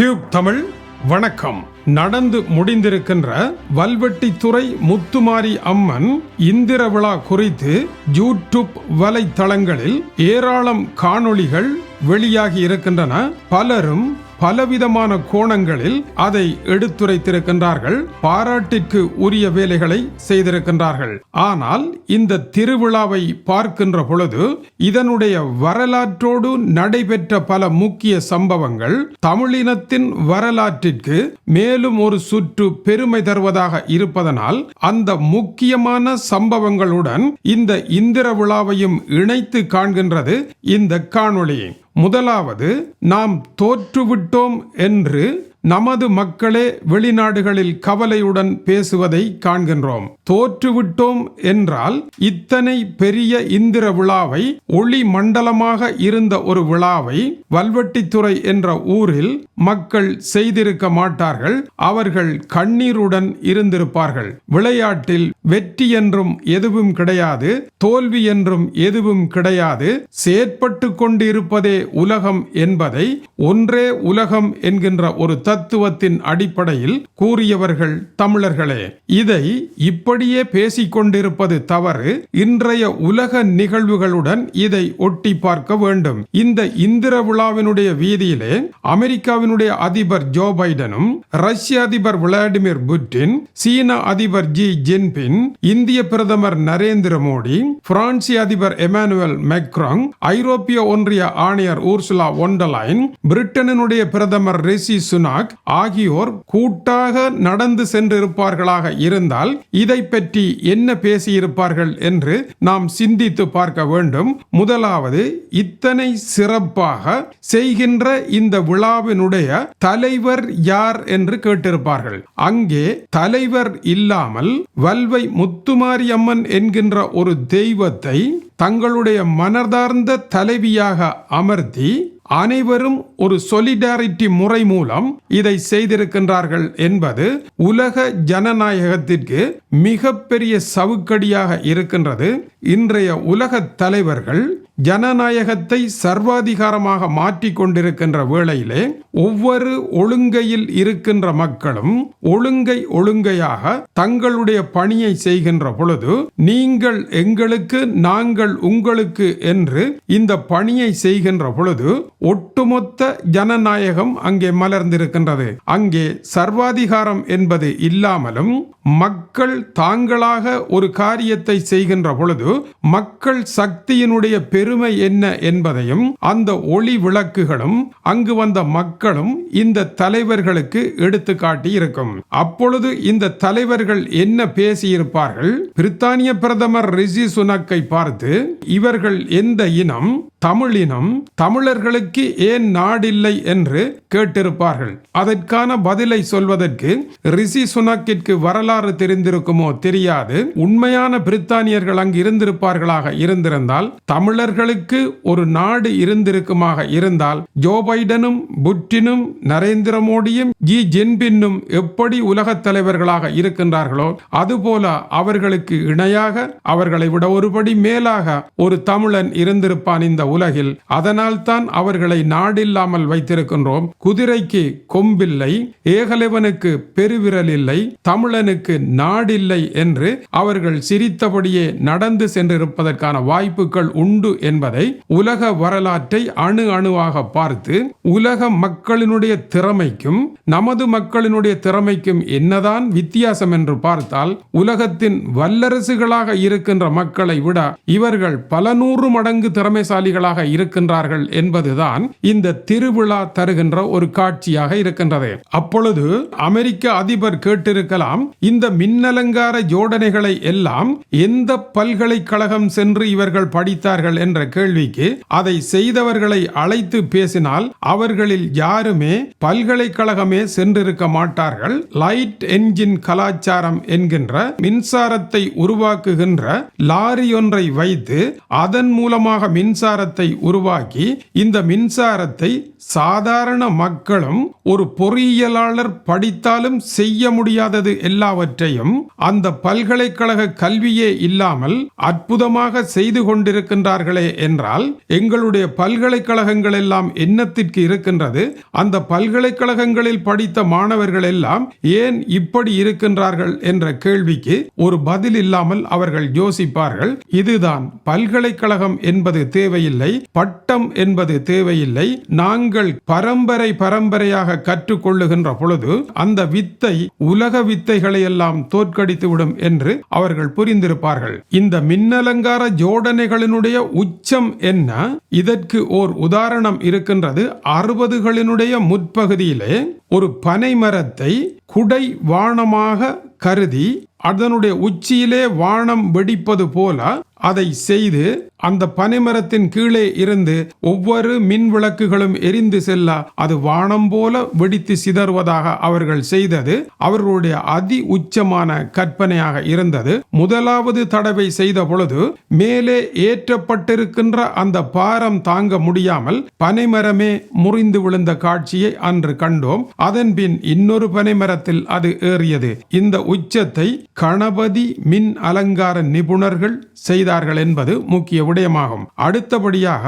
Tube Tamil வணக்கம். நடந்து முடிந்திருக்கின்ற வல்வெட்டித்துறை முத்துமாரி அம்மன் இந்திர விழா குறித்து யூடியூப் வலைத்தளங்களில் ஏராளம் காணொளிகள் வெளியாகி இருக்கின்றன. பலரும் பலவிதமான கோணங்களில் அதை எடுத்துரைத்திருக்கின்றார்கள் பாராட்டிற்கு உரிய வேலைகளை செய்திருக்கின்றார்கள். ஆனால் இந்த திருவிழாவை பார்க்கின்ற பொழுது இதனுடைய வரலாற்றோடு நடைபெற்ற பல முக்கிய சம்பவங்கள் தமிழினத்தின் வரலாற்றிற்கு மேலும் ஒரு சுற்று பெருமை தருவதாக இருப்பதனால் அந்த முக்கியமான சம்பவங்களுடன் இந்த இந்திர விழாவையும் இணைத்து காண்கின்றது இந்த காணொளி. முதலாவது நாம் தோற்றுவிட்டோம் என்று நமது மக்களே வெளிநாடுகளில் கவலையுடன் பேசுவதை காண்கின்றோம். தோற்றுவிட்டோம் என்றால் இத்தனை பெரிய இந்திர விழாவை ஒளி மண்டலமாக இருந்த ஒரு விழாவை வல்வெட்டித்துறை என்ற ஊரில் மக்கள் செய்திருக்க மாட்டார்கள். அவர்கள் கண்ணீருடன் இருந்திருப்பார்கள். விளையாட்டில் வெற்றி என்றும் எதுவும் கிடையாது தோல்வி என்றும் எதுவும் கிடையாது. செயற்பட்டு கொண்டிருப்பதே உலகம் என்பதை ஒன்றே உலகம் என்கின்ற ஒரு தத்துவத்தின் அடிப்படையில் கூறியவர்கள் தமிழர்களே இதை இப்படியே பேசிக்கொண்டிருப்பது தவறு. இன்றைய உலக நிகழ்வுகளுடன் இதை ஒட்டி பார்க்க வேண்டும். இந்த இந்திர விழாவினுடைய வீதியிலே அமெரிக்காவினுடைய அதிபர் ஜோ பைடனும் ரஷ்ய அதிபர் விளாடிமிர் புட்டின் சீன அதிபர் ஜி ஜின்பின் இந்திய பிரதமர் நரேந்திர மோடி பிரான்சிய அதிபர் எமானுவல் மெக்ராங் ஐரோப்பிய ஒன்றிய ஆணையர் ஊர்சுலா ஒண்டலைன் பிரிட்டனினுடைய பிரதமர் ரிஷி சுனாக் ஆகியோர் கூட்டாக நடந்து சென்றிருப்பார்களாக இருந்தால் இதை பற்றி என்ன பேசியிருப்பார்கள் என்று நாம் சிந்தித்து பார்க்க வேண்டும். முதலாவது இத்தனை சிறப்பாக செய்கின்ற இந்த விழாவினுடைய தலைவர் யார் என்று கேட்டிருப்பார்கள். அங்கே தலைவர் இல்லாமல் வல்வை முத்துமாரியம்மன் என்கின்ற ஒரு தெய்வத்தை தங்களுடைய மனதார்ந்த தலைவியாக அமர்த்தி அனைவரும் ஒரு சொலிடாரிட்டி முறை மூலம் இதை செய்திருக்கின்றார்கள் என்பது உலக ஜனநாயகத்திற்கு மிகப்பெரிய சவுக்கடியாக இருக்கின்றது. இன்றைய உலக தலைவர்கள் ஜனநாயகத்தை சர்வாதிகாரமாக மாற்றிக் கொண்டிருக்கின்ற வேளையிலே ஒவ்வொரு ஒழுங்கையில் இருக்கின்ற மக்களும் ஒழுங்கை ஒழுங்கையாக தங்களுடைய பணியை செய்கின்ற பொழுது நீங்கள் எங்களுக்கு நாங்கள் உங்களுக்கு என்று இந்த பணியை செய்கின்ற பொழுது ஒட்டுமொத்த ஜனநாயகம் அங்கே மலர்ந்திருக்கின்றது. அங்கே சர்வாதிகாரம் என்பது இல்லாமலும் மக்கள் தாங்களாக ஒரு காரியத்தை செய்கின்ற பொழுது மக்கள் சக்தியினுடைய பெரு பெருமை என்ன என்பதையும் அந்த ஒளி விளக்குகளும் அங்கு வந்த மக்களும் இந்த தலைவர்களுக்கு எடுத்து காட்டி இருக்கும் அப்பொழுது இந்த தலைவர்கள் என்ன பேசியிருப்பார்கள்? பிரித்தானிய பிரதமர் ரிஷி சுனக்கை பார்த்து இவர்கள் எந்த இனம்? தமிழினம் தமிழர்களுக்கு ஏன் நாடில்லை என்று கேட்டிருப்பார்கள். அதற்கான பதிலை சொல்வதற்கு ரிஷி சுனக்கிற்கு வரலாறு தெரிந்திருக்குமோ தெரியாது. உண்மையான பிரித்தானியர்கள் அங்கு இருந்திருப்பார்களாக இருந்திருந்தால் தமிழர்களுக்கு ஒரு நாடு இருந்திருக்குமாக இருந்தால் ஜோ பைடனும் புட்டினும் நரேந்திர மோடியும் ஜி ஜின்பின்னும் எப்படி உலகத் தலைவர்களாக இருக்கின்றார்களோ அதுபோல அவர்களுக்கு இணையாக அவர்களை விட ஒருபடி மேலாக ஒரு தமிழன் இருந்திருப்பான் இந்த உலகில் அதனால் தான் அவர்களை நாடில்லாமல் வைத்திருக்கின்றோம். குதிரைக்கு கொம்பில்லை ஏகலைவனுக்கு பெருவிரல் இல்லை தமிழனுக்கு நாடில்லை என்று அவர்கள் சிரித்தபடியே நடந்து சென்றிருப்பதற்கான வாய்ப்புகள் உண்டு என்பதை உலக வரலாற்றை அணு அணுவாக பார்த்து உலக மக்களினுடைய திறமைக்கும் நமது மக்களினுடைய திறமைக்கும் என்னதான் வித்தியாசம் என்று பார்த்தால் உலகத்தின் வல்லரசுகளாக இருக்கின்ற மக்களை விட இவர்கள் பல நூறு மடங்கு திறமைசாலிகள் திறமைசாலிகளாக இருக்கின்றார்கள் என்பதுதான் இந்த திருவிழா தருகின்ற ஒரு காட்சியாக இருக்கின்றது. அப்பொழுது அமெரிக்க அதிபர் கேட்டிருக்கலாம் இந்த மின்னலங்கார ஜோடனைகளை எல்லாம் எந்த பல்கலைக்கழகம் சென்று இவர்கள் படித்தார்கள் என்ற கேள்விக்கு அதை செய்தவர்களை அழைத்து பேசினால் அவர்களில் யாருமே பல்கலைக்கழகமே சென்றிருக்க மாட்டார்கள். லைட் என்ஜின் கலாச்சாரம் என்கின்ற மின்சாரத்தை உருவாக்குகின்ற லாரி ஒன்றை வைத்து அதன் மூலமாக மின்சாரத்தை உருவாக்கி இந்த மின்சாரத்தை சாதாரண மக்களும் ஒரு பொறியியலாளர் படித்தாலும் செய்ய முடியாதது எல்லாவற்றையும் அந்த பல்கலைக்கழக கல்வியே இல்லாமல் அற்புதமாக செய்து கொண்டிருக்கின்றார்களே என்றால் எங்களுடைய பல்கலைக்கழகங்கள் எல்லாம் என்னத்திற்கு இருக்கின்றது. அந்த பல்கலைக்கழகங்களில் படித்த மாணவர்கள் எல்லாம் ஏன் இப்படி இருக்கின்றார்கள் என்ற கேள்விக்கு ஒரு பதில் இல்லாமல் அவர்கள் யோசிப்பார்கள். இதுதான் பல்கலைக்கழகம் என்பது தேவையில்லை பட்டம் என்பது தேவையில்லை நாங்கள் பரம்பரை பரம்பரையாக கற்றுக்கொள்ளுகின்ற பொழுது அந்த வித்தை உலக வித்தைகளை எல்லாம் தோற்கடித்துவிடும் என்று அவர்கள் புரிந்திருப்பார்கள். இந்த மின்னலங்கார ஜோடனைகளினுடைய உச்சம் என்ன? இதற்கு ஓர் உதாரணம் இருக்கின்றது. அறுபதுகளினுடைய முற்பகுதியிலே ஒரு பனை மரத்தை குடை வானமாக கருதி அதனுடைய உச்சியிலே வானம் வெடிப்பது போல அதை செய்து அந்த பனைமரத்தின் கீழே இருந்து ஒவ்வொரு மின் விளக்குகளும் எரிந்து செல்ல அது வானம் போல வெடித்து சிதறுவதாக அவர்கள் செய்தது. அவர்களுடைய அதி உச்சமான கற்பனையாக இருந்தது. முதலாவது தடவை செய்த பொழுது மேலே ஏற்றப்பட்டிருக்கின்ற அந்த பாரம் தாங்க முடியாமல் பனைமரமே முறிந்து விழுந்த காட்சியை அன்று கண்டோம். அதன் பின் இன்னொரு பனைமரத்தில் அது ஏறியது. இந்த உச்சத்தை கணபதி மின் அலங்கார நிபுணர்கள் செய்த செய்தார்கள் என்பது முக்கிய விடயமாகும். அடுத்தபடியாக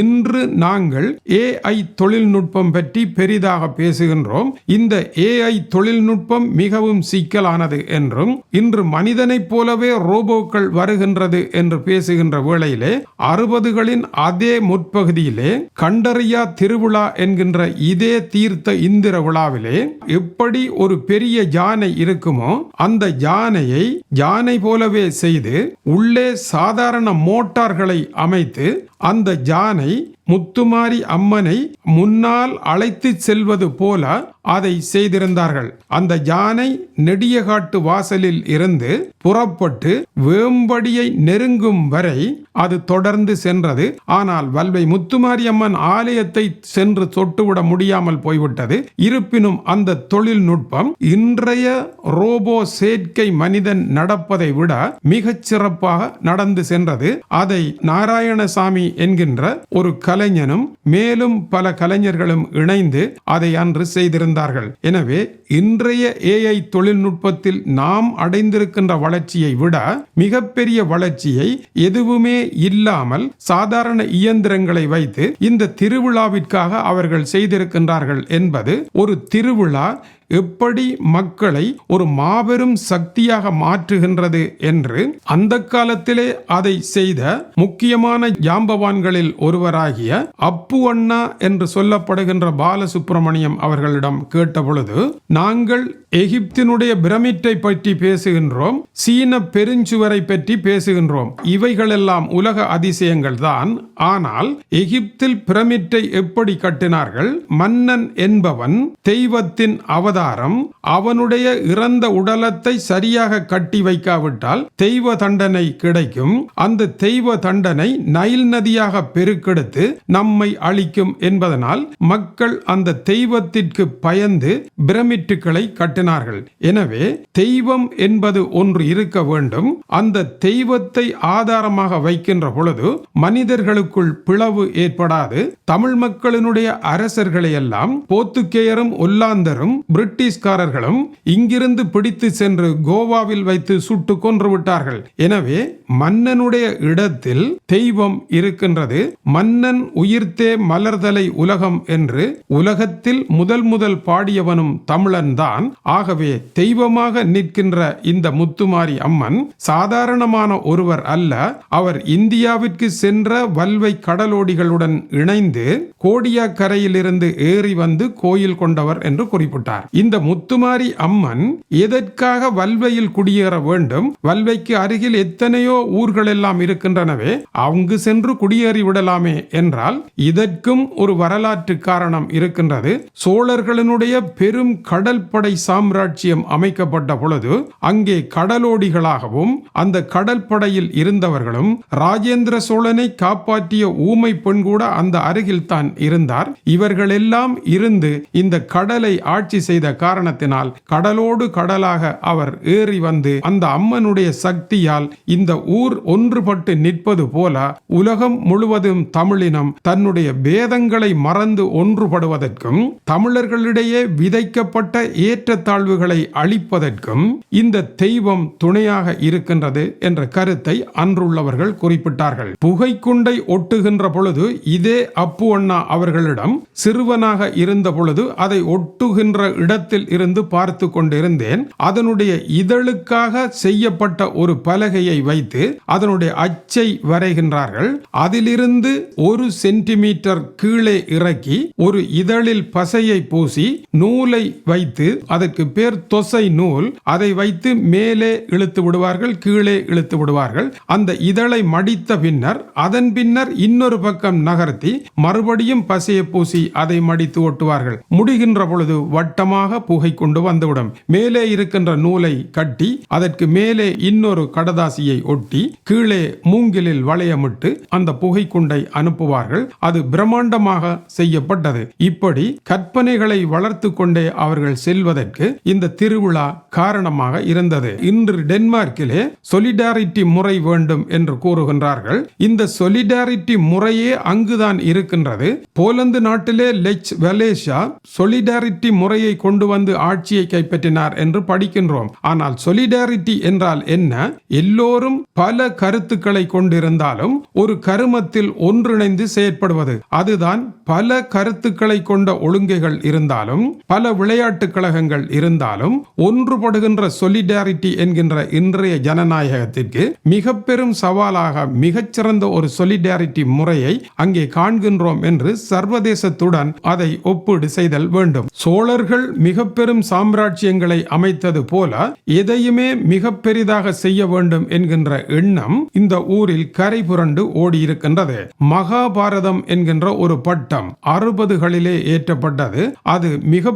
இன்று நாங்கள் ஏஐ தொழில்நுட்பம் பற்றி பெரிதாக பேசுகின்றோம். இந்த ஏஐ தொழில்நுட்பம் மிகவும் சிக்கலானது என்றும் இன்று மனிதனைப் போலவே ரோபோக்கள் வருகின்றது என்று பேசுகின்ற வேளையிலே அறுபதுகளின் அதே முற்பகுதியிலே கண்டறியா திருவிழா என்கின்ற இதே தீர்த்த இந்திர விழாவிலே எப்படி ஒரு பெரிய யானை இருக்குமோ அந்த யானையை யானை போலவே செய்து உள்ளே சாதாரண மோட்டார்களை அமைத்து அந்த ஜானை முத்துமாரி அம்மனை முன்னால் அழைத்து செல்வது போல அதை செய்திருந்தார்கள். அந்த யானை நெடியகாட்டு வாசலில் இருந்து புறப்பட்டு வேம்படியை நெருங்கும் வரை அது தொடர்ந்து சென்றது. ஆனால் வல்வை முத்துமாரி அம்மன் ஆலயத்தை சென்று தொட்டுவிட முடியாமல் போய்விட்டது. இருப்பினும் அந்த தொழில்நுட்பம் இன்றைய ரோபோ சேர்க்கை மனிதன் நடப்பதை விட மிகச் சிறப்பாக நடந்து சென்றது. அதை நாராயணசாமி என்கின்ற ஒரு கலைஞனும் மேலும் பல கலைஞர்களும் இணைந்து அதை அன்று செய்திருந்தார்கள். எனவே இன்றைய ஏஐ தொழில்நுட்பத்தில் நாம் அடைந்திருக்கின்ற வளர்ச்சியை விட மிகப்பெரிய வளர்ச்சியை எதுவுமே இல்லாமல் சாதாரண இயந்திரங்களை வைத்து இந்த திருவிழாவிற்காக அவர்கள் செய்திருக்கின்றார்கள் என்பது ஒரு திருவிழா எப்படி மக்களை ஒரு மாபெரும் சக்தியாக மாற்றுகின்றது என்று அந்த காலத்திலே அதை செய்த முக்கியமான ஜாம்பவான்களில் ஒருவராகிய அப்பு அண்ணா என்று சொல்லப்படுகின்ற பாலசுப்பிரமணியம் அவர்களிடம் கேட்டபொழுது நாங்கள் எகிப்தினுடைய பிரமிட்டை பற்றி பேசுகின்றோம் சீன பெருஞ்சுவரை பற்றி பேசுகின்றோம். இவைகளெல்லாம் உலக அதிசயங்கள் தான் ஆனால் எகிப்தில் பிரமிட்டை எப்படி கட்டினார்கள்? மன்னன் என்பவன் தெய்வத்தின் அவதாரம் அவனுடைய இறந்த உடலத்தை சரியாக கட்டி வைக்காவிட்டால் தெய்வ தண்டனை கிடைக்கும். அந்த தெய்வ தண்டனை நைல் நதியாக பெருக்கெடுத்து நம்மை அழிக்கும் என்பதனால் மக்கள் அந்த தெய்வத்திற்கு பயந்து பிரமிட் பிரமிட்டுகளை கட்டினார்கள். எனவே தெய்வம் என்பது ஒன்று இருக்க வேண்டும். அந்த தெய்வத்தை ஆதாரமாக வைக்கின்ற பொழுது மனிதர்களுக்குள் பிளவு ஏற்படாது. தமிழ் மக்களினுடைய அரசர்களை எல்லாம் போத்துக்கேயரும் ஒல்லாந்தரும் பிரிட்டிஷ்காரர்களும் இங்கிருந்து பிடித்து சென்று கோவாவில் வைத்து சுட்டு கொன்று விட்டார்கள். எனவே மன்னனுடைய இடத்தில் தெய்வம் இருக்கின்றது. மன்னன் உயிர்த்தே மலர்தலை உலகம் என்று உலகத்தில் முதல் முதல் பாடியவனும் தமிழன் தான் ஆகவே தெய்வமாக நிற்கின்ற இந்த முத்துமாரி அம்மன் சாதாரணமான ஒருவர் அல்ல. அவர் இந்தியாவிற்கு சென்ற வல்வை கடலோடிகளுடன் இணைந்து கோடியாக்கரையிலிருந்து ஏறி வந்து கோயில் கொண்டவர் என்று குறிப்பிட்டார். இந்த முத்துமாரி அம்மன் எதற்காக வல்வையில் குடியேற வேண்டும்? வல்வைக்கு அருகில் எத்தனையோ ஊர்கள் எல்லாம் இருக்கின்றனவே அங்கு சென்று குடியேறி விடலாமே என்றால் இதற்கும் ஒரு வரலாற்று காரணம் இருக்கின்றது. சோழர்களினுடைய பெரும் கடல் படை சாம்ராஜ்யம் அமைக்கப்பட்ட பொழுது அங்கே கடலோடிகளாகவும் அந்த கடற்படையில் இருந்தவர்களும் ராஜேந்திர சோழனை காப்பாற்றிய ஊமை பெண் கூட அந்த அருகில் தான் இருந்தார். இவர்கள் எல்லாம் இருந்து இந்த கடலை ஆட்சி செய்த காரணத்தினால் கடலோடு கடலாக அவர் ஏறி வந்து அந்த அம்மனுடைய சக்தியால் இந்த ஊர் ஒன்றுபட்டு நிற்பது போல உலகம் முழுவதும் தமிழினம் தன்னுடைய வேதங்களை மறந்து ஒன்றுபடுவதற்கும் தமிழர்களிடையே விதைக்கப்பட்ட ஏற்றத்தாழ்வுகளை அழிப்பதற்கும் இந்த தெய்வம் துணையாக இருக்கின்றது என்ற கருத்தை அன்றுள்ளவர்கள் குறிப்பிட்டார்கள். புகைக்குண்டை ஒட்டுகின்ற பொழுது இதே அப்பு அண்ணா அவர்களிடம் சிறுவனாக இருந்த பொழுது அதை ஒட்டுகின்ற இடத்தில் இருந்து பார்த்து கொண்டிருந்தேன். அதனுடைய இதழுக்காக செய்யப்பட்ட ஒரு பலகையை வைத்து அதனுடைய அச்சை வரைகின்றார்கள். அதிலிருந்து ஒரு சென்டிமீட்டர் கீழே இறக்கி ஒரு இதழில் பசையை பூசி நூலை வைத்து அதற்கு பேர் தொசை நூல். அதை வைத்து மேலே இழுத்து விடுவார்கள் கீழே இழுத்து விடுவார்கள். அந்த இதழை மடித்த பின்னர் அதன் பின்னர் இன்னொரு பக்கம் நகர்த்தி மறுபடியும் பசையை பூசி அதை மடித்து ஒட்டுவார்கள். முடிகின்ற பொழுது வட்டமாக புகை கொண்டு வந்துவிடும். மேலே இருக்கின்ற நூலை கட்டி அதற்கு மேலே இன்னொரு கடதாசியை ஒட்டி கீழே மூங்கிலில் வளையமிட்டு அந்த புகைக்குண்டை அனுப்புவார்கள். அது பிரம்மாண்டமாக செய்யப்பட்டது. இப்படி கற்பனைகளை வளர்த்து கொண்டே அவர்கள் செல்வதற்கு இந்த திருவிழா காரணமாக இருந்தது. இன்று டென்மார்க்கிலே சொலிடாரிட்டி முறை வேண்டும் என்று கூறுகின்றார்கள். இந்த சொலிடாரிட்டி முறையே அங்குதான் இருக்கின்றது. போலந்து நாட்டிலே லெச் வெலேஷா சொலிடாரிட்டி முறையை கொண்டு வந்து ஆட்சியை கைப்பற்றினார் என்று படிக்கின்றோம். ஆனால் சொலிடாரிட்டி என்றால் என்ன? எல்லோரும் பல கருத்துக்களை கொண்டிருந்தாலும் ஒரு கருமத்தில் ஒன்றிணைந்து செயற்படுவது. அதுதான் பல கருத்துக்களை கொண்ட ஒழுங்கைகள் இருந்தாலும் பல விளையாட்டு கழகங்கள் இருந்தாலும் ஒன்றுபடுகின்ற சொலிடாரிட்டி என்கின்ற இன்றைய ஜனநாயகத்திற்கு மிக பெரும் சவாலாக மிகச்சிறந்த ஒரு சொலிடாரிட்டி முறையை அங்கே காண்கின்றோம் என்று சர்வதேசத்துடன் அதை ஒப்பீடு செய்தல் வேண்டும். சோழர்கள் மிக பெரும் சாம்ராஜ்யங்களை அமைத்தது போல எதையுமே மிக பெரிதாக செய்ய வேண்டும் என்கின்ற எண்ணம் இந்த ஊரில் கரை புரண்டு ஓடியிருக்கின்றது. மகாபாரதம் என்கின்ற ஒரு பட்டம் அறுபதுகளிலே ஏற்றப்பட்டது. அது மிக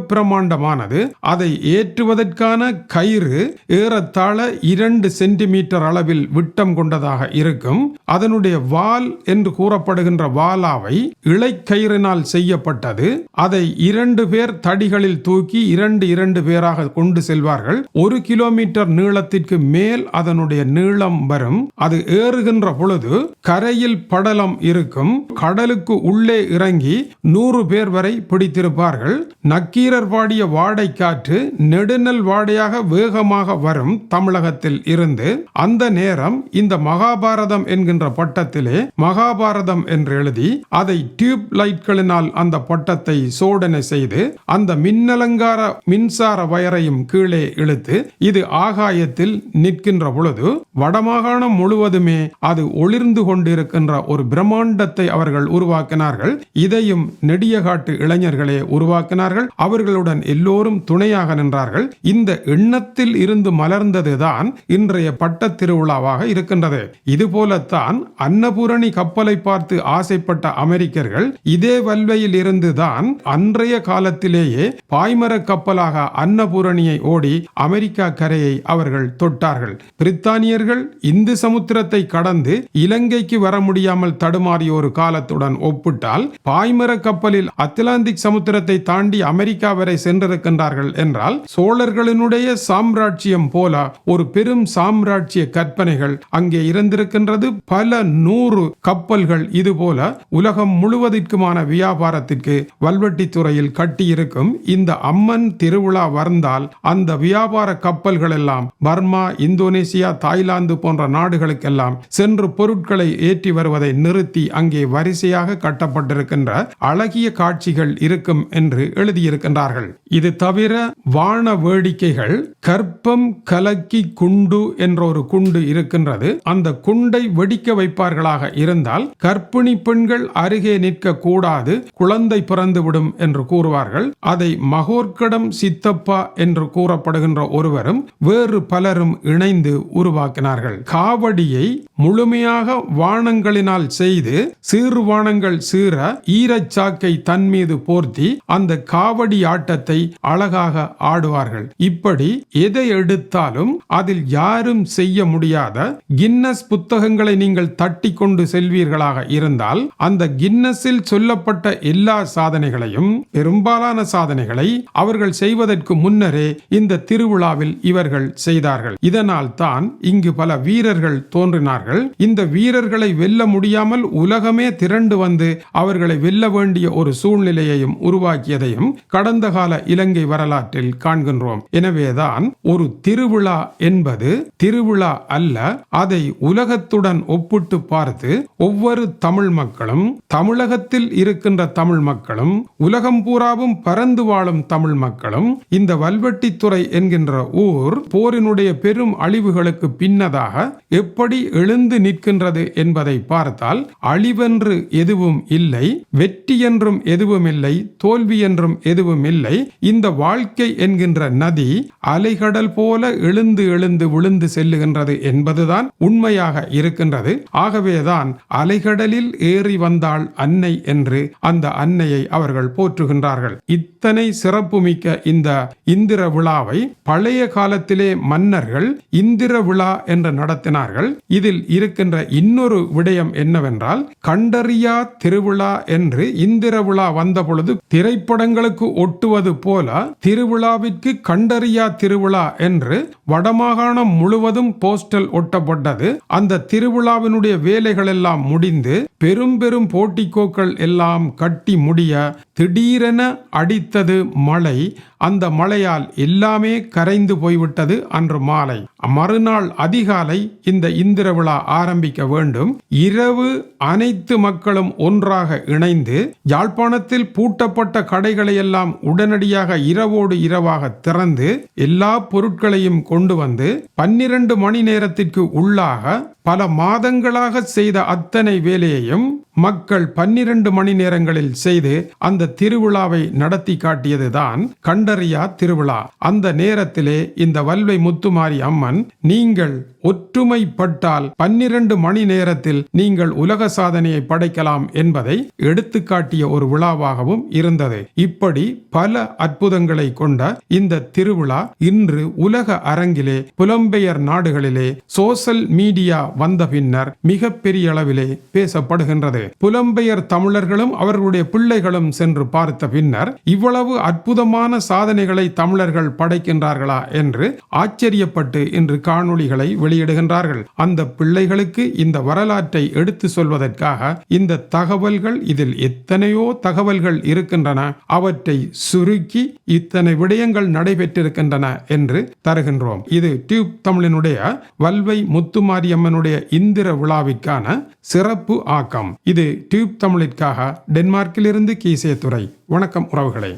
பிரமாண்டமானது அதை ஏற்றுவதற்கான கயிறு ஏறத்தாழ இரண்டு சென்டிமீட்டர் அளவில் விட்டம் கொண்டதாக இருக்கும். அதனுடைய வால் என்று கூறப்படுகின்ற வாலாவை இழைக்கயிறினால் செய்யப்பட்டது. அதை இரண்டு பேர் தடிகளில் தூக்கி இரண்டு இரண்டு பேராக கொண்டு செல்வார்கள். ஒரு கிலோமீட்டர் நீளத்திற்கு மேல் அதனுடைய நீளம் வரும். அது ஏறுகின்ற பொழுது கரையில் படலம் இருக்கும். கடலுக்கு உள்ளே இறங்கி நூறு பேர் வரை பிடித்திருப்பார்கள். நக்கீரர் பாடிய வாடைக்காற்று நெடுநல் வாடையாக வேகமாக வரும் தமிழகத்தில் இருந்து அந்த நேரம் இந்த மகாபாரதம் என்கின்ற பட்டத்திலே மகாபாரதம் என்று எழுதி அதை டியூப் லைட்களினால் அந்த பட்டத்தை சோடனை செய்து அந்த மின்னலங்கார மின்சார வயரையும் கீழே இழுத்து இது ஆகாயத்தில் நிற்கின்ற பொழுது வடமாகாணம் முழுவதுமே அது ஒளிர்ந்து கொண்டிருக்கின்ற ஒரு பிரம்மாண்டத்தை அவர்கள் உருவாக்கினார்கள். இதையும் நெடியகாட்டு இளைஞர்களே உருவாக்கினார்கள். அவர்களுடன் எல்லோரும் துணையாக நின்றார்கள். இந்த எண்ணத்தில் இருந்து மலர்ந்ததுதான் இன்றைய பட்டத் திருவிழாவாக இருக்கின்றது. இதுபோலத்தான் அன்னபூரணி கப்பலை பார்த்து ஆசைப்பட்ட அமெரிக்கர்கள் இதே வல்வையில் இருந்துதான் அன்றைய காலத்திலேயே பாய்மர கப்பலாக அன்னபூரணியை ஓடி அமெரிக்கா கரையை அவர்கள் தொட்டார்கள். பிரித்தானியர்கள் இந்து சமுத்திரத்தை கடந்து இலங்கைக்கு வர முடியாமல் தடுமாறிய ஒரு காலத்துடன் ஒப்பிட்டால் பாய்மர கப்பலில் அத்லாந்திக் சமுத்திரத்தை தாண்டி அமெரிக்கா வரை இருக்கின்றார்கள் என்றால் சோழர்களினுடைய சாம்ராஜ்யம் போல ஒரு பெரும் சாம்ராஜ்ய கற்பனைகள் அங்கே இருந்திருக்கின்றது. பல நூறு கப்பல்கள் இதுபோல உலகம் முழுவதற்குமான வியாபாரத்திற்கு வல்வெட்டித்துறையில் கட்டியிருக்கும் இந்த அம்மன் திருவிழா வந்தால் அந்த வியாபார கப்பல்கள் எல்லாம் பர்மா இந்தோனேசியா தாய்லாந்து போன்ற நாடுகளுக்கெல்லாம் சென்று பொருட்களை ஏற்றி வருவதை நிறுத்தி அங்கே வரிசையாக கட்டப்பட்டிருக்கின்ற அழகிய காட்சிகள் இருக்கும் என்று எழுதியிருக்கின்றார்கள். இது தவிர வான வேடிக்கைகள் கற்பம் கலக்கி குண்டு என்ற ஒரு குண்டு இருக்கின்றது. அந்த குண்டை வெடிக்க வைப்பார்களாக இருந்தால் கற்பிணி பெண்கள் அருகே நிற்க கூடாது குழந்தை பிறந்துவிடும் என்று கூறுவார்கள். அதை மகோர்க்கடம் சித்தப்பா என்று கூறப்படுகின்ற ஒருவரும் வேறு பலரும் இணைந்து உருவாக்கினார்கள். காவடியை முழுமையாக வானங்களினால் செய்து சீறு வானங்கள் சீர ஈரச்சாக்கை தன் மீது போர்த்தி அந்த காவடி ஆட்டத்தை அழகாக ஆடுவார்கள். இப்படி எதை எடுத்தாலும் அதில் யாரும் செய்ய முடியாத கின்னஸ் புத்தகங்களை நீங்கள் தட்டி கொண்டு செல்வீர்களாக இருந்தால் அந்த கின்னஸில் சொல்லப்பட்ட எல்லா சாதனைகளையும் பெரும்பாலான சாதனைகளை அவர்கள் செய்வதற்கு முன்னரே இந்த திருவிழாவில் இவர்கள் செய்தார்கள். இதனால் தான் இங்கு பல வீரர்கள் தோன்றினார்கள். இந்த வீரர்களை வெல்ல முடியாமல் உலகமே திரண்டு வந்து அவர்களை வெல்ல வேண்டிய ஒரு சூழ்நிலையையும் உருவாக்கியதையும் கடந்த கால இலங்கை இலங்கை வரலாற்றில் காண்கின்றோம். எனவேதான் ஒரு திருவிழா என்பது திருவிழா அல்ல அதை உலகத்துடன் ஒப்பிட்டு பார்த்து ஒவ்வொரு தமிழ் மக்களும் தமிழகத்தில் இருக்கின்ற தமிழ் மக்களும் உலகம் பூராவும் பறந்து வாழும் தமிழ் மக்களும் இந்த வல்வெட்டித்துறை என்கின்ற ஊர் போரினுடைய பெரும் அழிவுகளுக்கு பின்னதாக எப்படி எழுந்து நிற்கின்றது என்பதை பார்த்தால் அழிவென்று எதுவும் இல்லை வெற்றி என்றும் எதுவும் இல்லை தோல்வி என்றும் எதுவும் இல்லை இந்த வாழ்க்கை என்கின்ற நதி அலைகடல் போல எழுந்து எழுந்து விழுந்து செல்லுகின்றது என்பதுதான் உண்மையாக இருக்கின்றது. ஆகவேதான் அலைகடலில் ஏறி வந்தாள் அன்னை என்று அந்த அன்னையை அவர்கள் போற்றுகின்றார்கள். இத்தனை சிறப்புமிக்க இந்த இந்திர விழாவை பழைய காலத்திலே மன்னர்கள் இந்திர விழா என்று நடத்தினார்கள். இதில் இருக்கின்ற இன்னொரு விடயம் என்னவென்றால் கண்டறியா திருவிழா என்று இந்திர விழா வந்த பொழுது திரைப்படங்களுக்கு ஒட்டுவது போல் திருவிழாவிற்கு கண்டறியா திருவிழா என்று வடமாகாணம் முழுவதும் போஸ்டல் ஒட்டப்பட்டது. அந்த திருவிழாவினுடைய வேலைகள் எல்லாம் முடிந்து பெரும் பெரும் போட்டிக்கோக்கள் எல்லாம் கட்டி முடிய திடீரென அடித்தது மழை. அந்த மழையால் எல்லாமே கரைந்து போய்விட்டது அன்று மாலை. மறுநாள் அதிகாலை இந்த இந்திர விழா ஆரம்பிக்க வேண்டும். இரவு அனைத்து மக்களும் ஒன்றாக இணைந்து யாழ்ப்பாணத்தில் பூட்டப்பட்ட கடைகளை எல்லாம் உடனடியாக இரவோடு இரவாக திறந்து எல்லா பொருட்களையும் கொண்டு வந்து பன்னிரண்டு மணி நேரத்திற்கு உள்ளாக பல மாதங்களாக செய்த அத்தனை வேலையையும் மக்கள் பன்னிரண்டு மணி நேரங்களில் செய்து அந்த திருவிழாவை நடத்தி காட்டியதுதான் கண்டறியா திருவிழா. அந்த நேரத்திலே இந்த வல்வை முத்துமாரி அம்மன் நீங்கள் ஒற்றுமைப்பட்டால் பன்னிரண்டு மணி நேரத்தில் நீங்கள் உலக சாதனையை படைக்கலாம் என்பதை எடுத்துக்காட்டிய ஒரு விழாவாகவும் இருந்தது. இப்படி பல அற்புதங்களை கொண்ட இந்த திருவிழா இன்று உலக அரங்கிலே புலம்பெயர் நாடுகளிலே சோசல் மீடியா வந்த பின்னர் மிகப்பெரிய அளவிலே பேசப்படுகின்றது. புலம்பெயர் தமிழர்களும் அவர்களுடைய பிள்ளைகளும் சென்று பார்த்த பின்னர் இவ்வளவு அற்புதமான சாதனைகளை தமிழர்கள் படைக்கின்றார்களா என்று ஆச்சரியப்பட்டு இன்று காணொளிகளை வெளியிடுகின்றார்கள். அந்த பிள்ளைகளுக்கு இந்த வரலாற்றை எடுத்து சொல்வதற்காக இந்த தகவல்கள் இதில் எத்தனையோ தகவல்கள் இருக்கின்றன. அவற்றை சுருக்கி இத்தனை விடயங்கள் நடைபெற்றிருக்கின்றன என்று தருகின்றோம். இது டியூப் தமிழினுடைய வல்வை முத்துமாரியம்மனுடைய இந்திர விழாவிற்கான சிறப்பு ஆக்கம். இது டியூப் தமிழிற்காக டென்மார்க்கிலிருந்து கீசே துறை வணக்கம் உறவுகளே.